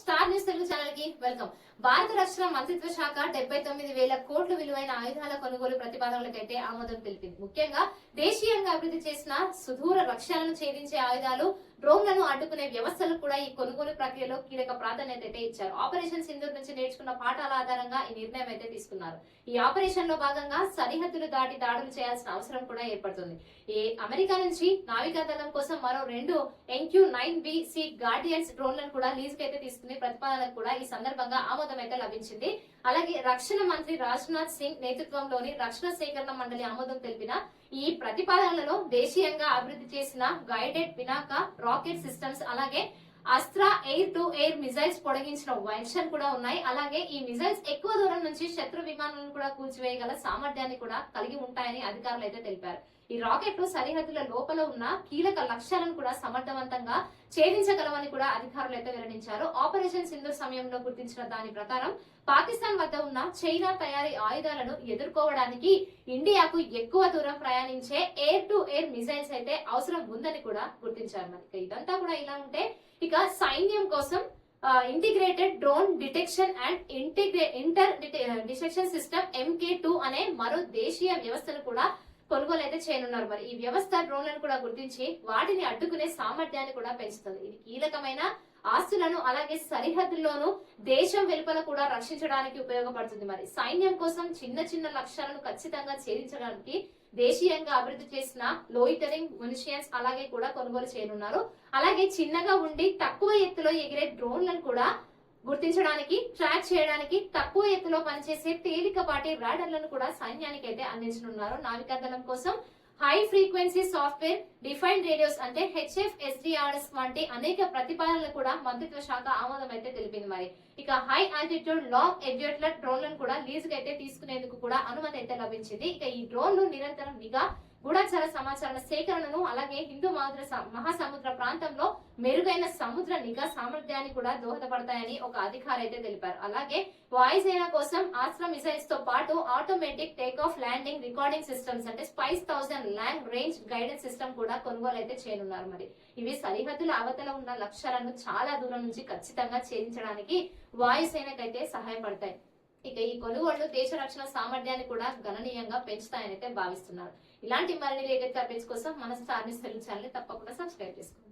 Star news Telugu ఛానల్కి welcome. భారత రక్షణ మంత్రిత్వ శాఖ డెబ్బై తొమ్మిది వేల కోట్ల విలువైన ఆయుధాల కొనుగోలు ప్రతిపాదనలకైతే ఆమోదం తెలిపింది. ముఖ్యంగా దేశీయంగా అభివృద్ధి చేసిన సుదూర లక్ష్యాలను ఛేదించే ఆయుధాలు డ్రోన్లను అడ్డుకునే వ్యవస్థలు కూడా ఈ కొనుగోలు ప్రక్రియలో కీలక ప్రాధాన్యత అయితే ఇచ్చారు. ఆపరేషన్ సింధూర్ నుంచి నేర్చుకున్న పాఠాల ఆధారంగా ఈ నిర్ణయం అయితే తీసుకున్నారు. ఈ ఆపరేషన్లో భాగంగా సరిహద్దులు దాటి దాడులు చేయాల్సిన అవసరం కూడా ఏర్పడుతుంది. ఈ అమెరికా నుంచి నావికా దళం కోసం మరో రెండు MQ nine B sea guardians డ్రోన్లను కూడా లీజ్ అయితే తీసుకుని ప్రతిపాదనకు కూడా ఈ సందర్భంగా ఆమోదం అయితే లభించింది. అలాగే రక్షణ మంత్రి రాజ్నాథ్ సింగ్ నేతృత్వంలోని రక్షణ సేకరణ మండలి ఆమోదం తెలిపిన ఈ ప్రతిపాదనలలో దేశీయంగా అభివృద్ధి చేసిన గైడెడ్ పినాక రాకెట్ సిస్టమ్స్ అలాగే Astra air to air missiles పొడిగించిన version కూడా ఉన్నాయి. అలాగే ఈ మిజైల్స్ ఎక్కువ దూరం నుంచి శత్రు విమానాలను కూడా కూల్చివేయగల సామర్థ్యాన్ని కూడా కలిగి ఉంటాయని అధికారులు అయితే తెలిపారు. ఈ రాకెట్లు సరిహద్దుల లోపల ఉన్న కీలక లక్ష్యాలను కూడా సమర్థవంతంగా ఛేదించగలవని కూడా అధికారులు అయితే వెల్లడించారు. ఆపరేషన్ సింధు సమయంలో గుర్తించిన దాని ప్రకారం పాకిస్తాన్ వద్ద ఉన్న చైనా తయారీ ఆయుధాలను ఎదుర్కోవడానికి ఇండియాకు ఎక్కువ దూరం ప్రయాణించే ఎయిర్ టు ఎయిర్ మిజైల్స్ అయితే అవసరం ఉందని కూడా గుర్తించారు. మరి ఇదంతా కూడా ఇలా ఉంటే ఇక సైన్యం కోసం integrated drone detection and ఇంటిగ్రే inter detection system M K two మరో దేశీయ వ్యవస్థను కూడా కొనుగోలు అయితే చేయనున్నారు మరి. ఈ వ్యవస్థ డ్రోన్లను కూడా గుర్తించి వాటిని అడ్డుకునే సామర్థ్యాన్ని కూడా పెంచుతుంది. ఇది కీలకమైన ఆస్తులను అలాగే సరిహద్దుల్లోనూ దేశం వెలుపల కూడా రక్షించడానికి ఉపయోగపడుతుంది మరి. సైన్యం కోసం చిన్న చిన్న లక్ష్యాలను ఖచ్చితంగా ఛేదించడానికి దేశీయంగా అభివృద్ధి చేసిన లోయిటరింగ్ మునిషియన్స్ అలాగే కూడా కొనుగోలు చేయనున్నారు. అలాగే చిన్నగా ఉండి తక్కువ ఎత్తులో ఎగిరే డ్రోన్లను కూడా గుర్తించడానికి ట్రాక్ చేయడానికి తక్కువ ఎత్తులో పనిచేసే తేలికపాటి రాడర్లను కూడా సైన్యానికి అయితే అందించనున్నారు. నావికాదళం కోసం high frequency software defined radios అంటే హెచ్ఎఫ్ ఎస్డిఆర్ఎస్ వంటి అనేక ప్రతిపాదనలు కూడా మంత్రిత్వ శాఖ ఆమోదం అయితే తెలిపింది మరి. ఇక హై ఆల్టిట్యూడ్ లాంగ్ ఎడ్యుయేట్ల డ్రోన్లను కూడా లీజ్ అయితే తీసుకునేందుకు కూడా అనుమతి అయితే లభించింది. ఇక ఈ డ్రోన్లు నిరంతరం నిఘా గూఢాచార సమాచారాల సేకరణను అలాగే హిందూ మహాసముద్ర ప్రాంతంలో మెరుగైన సముద్ర నిఘా సామర్థ్యాన్ని కూడా దోహదపడతాయని ఒక అధికారి అయితే తెలిపారు. అలాగే వాయుసేన కోసం ఆస్త్ర మిసైల్స్తో పాటు automatic take off landing recording systems అంటే spice thousand land range guidance system కూడా కొనుగోలు అయితే చేయనున్నారు మరి. ఇవి సరిహద్దుల అవతల ఉన్న లక్ష్యాలను చాలా దూరం నుంచి ఖచ్చితంగా ఛేదించడానికి వాయుసేనకైతే సహాయపడతాయి. ఇక ఈ కొనుగోళ్ళు దేశ రక్షణ సామర్థ్యాన్ని కూడా గణనీయంగా పెంచుతాయని అయితే భావిస్తున్నారు. ఇలాంటి మరిన్ని లేటెస్ట్ అప్డేట్స్ కోసం మన స్టార్ న్యూస్ ఛానల్ తప్పకుండా సబ్స్క్రైబ్ చేసుకోండి.